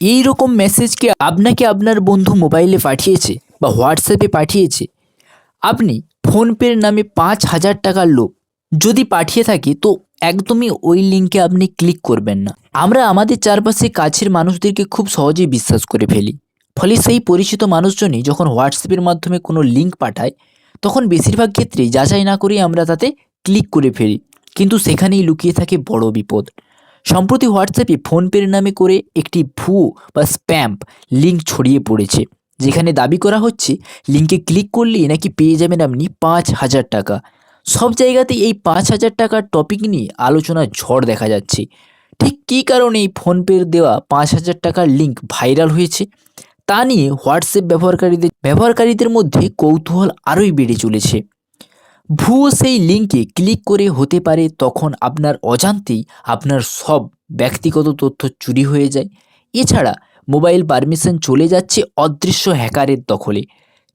এই রকম মেসেজকে আপনাকে আপনার বন্ধু মোবাইলে পাঠিয়েছে বা হোয়াটসঅ্যাপে পাঠিয়েছে? আপনি ফোনপের নামে পাঁচ হাজার টাকার লোক যদি পাঠিয়ে থাকে, তো একদমই ওই লিঙ্কে আপনি ক্লিক করবেন না। আমরা আমাদের চারপাশে কাছের মানুষদেরকে খুব সহজেই বিশ্বাস করে ফেলি। ফলে সেই পরিচিত মানুষজনই যখন হোয়াটসঅ্যাপের মাধ্যমে কোনো লিঙ্ক পাঠায়, তখন বেশিরভাগ ক্ষেত্রেই যাচাই না করেই আমরা তাতে ক্লিক করে ফেলি। কিন্তু সেখানেই লুকিয়ে থাকে বড় বিপদ। সম্প্রতি হোয়াটসঅ্যাপে ফোনপের নামে করে একটি ভুয়ো বা স্প্যাম্প লিঙ্ক ছড়িয়ে পড়েছে, যেখানে দাবি করা হচ্ছে লিঙ্কে ক্লিক করলেই নাকি পেয়ে যাবেন আপনি পাঁচ হাজার টাকা। সব জায়গাতে এই পাঁচ হাজার টাকার টপিক নিয়ে আলোচনার ঝড় দেখা যাচ্ছে। ঠিক কী কারণে এই ফোনপের দেওয়া পাঁচ হাজার টাকার লিঙ্ক ভাইরাল হয়েছে, তা নিয়ে হোয়াটসঅ্যাপ ব্যবহারকারীদের ব্যবহারকারীদের মধ্যে কৌতূহল আরোই বেড়ে চলেছে। ভুয়ো সেই লিঙ্কে ক্লিক করে হতে পারে, তখন আপনার অজান্তেই আপনার সব ব্যক্তিগত তথ্য চুরি হয়ে যায়। এছাড়া মোবাইল পারমিশন চলে যাচ্ছে অদৃশ্য হ্যাকারের দখলে।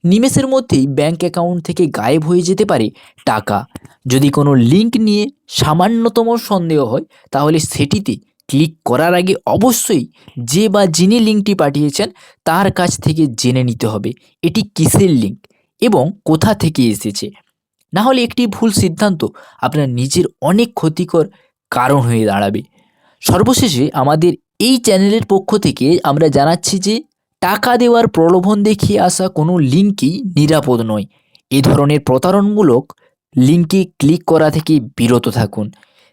নিমেষের মধ্যেই ব্যাঙ্ক অ্যাকাউন্ট থেকে গায়েব হয়ে যেতে পারে টাকা। যদি কোনো লিঙ্ক নিয়ে সামান্যতম সন্দেহ হয়, তাহলে সেটিতে ক্লিক করার আগে অবশ্যই যে বা যিনি লিঙ্কটি পাঠিয়েছেন, তার কাছ থেকে জেনে নিতে হবে, এটি কিসের লিঙ্ক এবং কোথা থেকে এসেছে। না হলে একটি ভুল সিদ্ধান্ত আপনার নিজের অনেক ক্ষতিকর কারণ হয়ে দাঁড়াবে। সর্বশেষে আমাদের এই চ্যানেলের পক্ষ থেকে আমরা জানাচ্ছি যে, টাকা দেওয়ার প্রলোভন দেখিয়ে আসা কোনো লিঙ্কই নিরাপদ নয়। এ ধরনের প্রতারণমূলক লিঙ্কে ক্লিক করা থেকে বিরত থাকুন।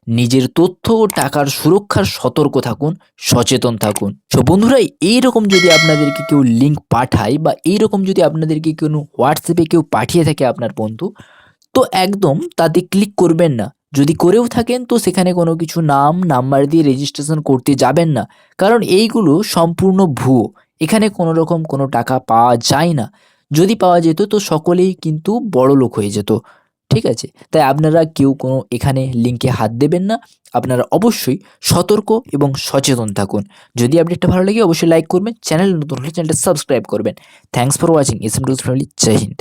নিজের তথ্য ও টাকার সুরক্ষার সতর্ক থাকুন, সচেতন থাকুন। সো বন্ধুরা, এইরকম যদি আপনাদেরকে কেউ লিঙ্ক পাঠায় বা এইরকম যদি আপনাদেরকে কোনো হোয়াটসঅ্যাপে কেউ পাঠিয়ে থাকে আপনার বন্ধু তো একদম তাতে ক্লিক করবেন না। যদি করেও থাকেন তো সেখানে কোনো কিছু নাম নাম্বার দিয়ে রেজিস্ট্রেশন করতে যাবেন না। কারণ এইগুলো সম্পূর্ণ ভুয়ো। এখানে কোনো রকম কোনো টাকা পাওয়া যায় না। যদি পাওয়া যেত তো সকলেই কিন্তু বড় লোক হয়ে যেত। ঠিক আছে? তাই আপনারা কেউ কোনো এখানে লিঙ্কে হাত দেবেন না। আপনারা অবশ্যই সতর্ক এবং সচেতন থাকুন। যদি আপডেটটা ভালো লাগে অবশ্যই লাইক করবেন। চ্যানেল নতুন হলে চ্যানেলটা সাবস্ক্রাইব করবেন। Thanks for watching S M family. Joy Hind.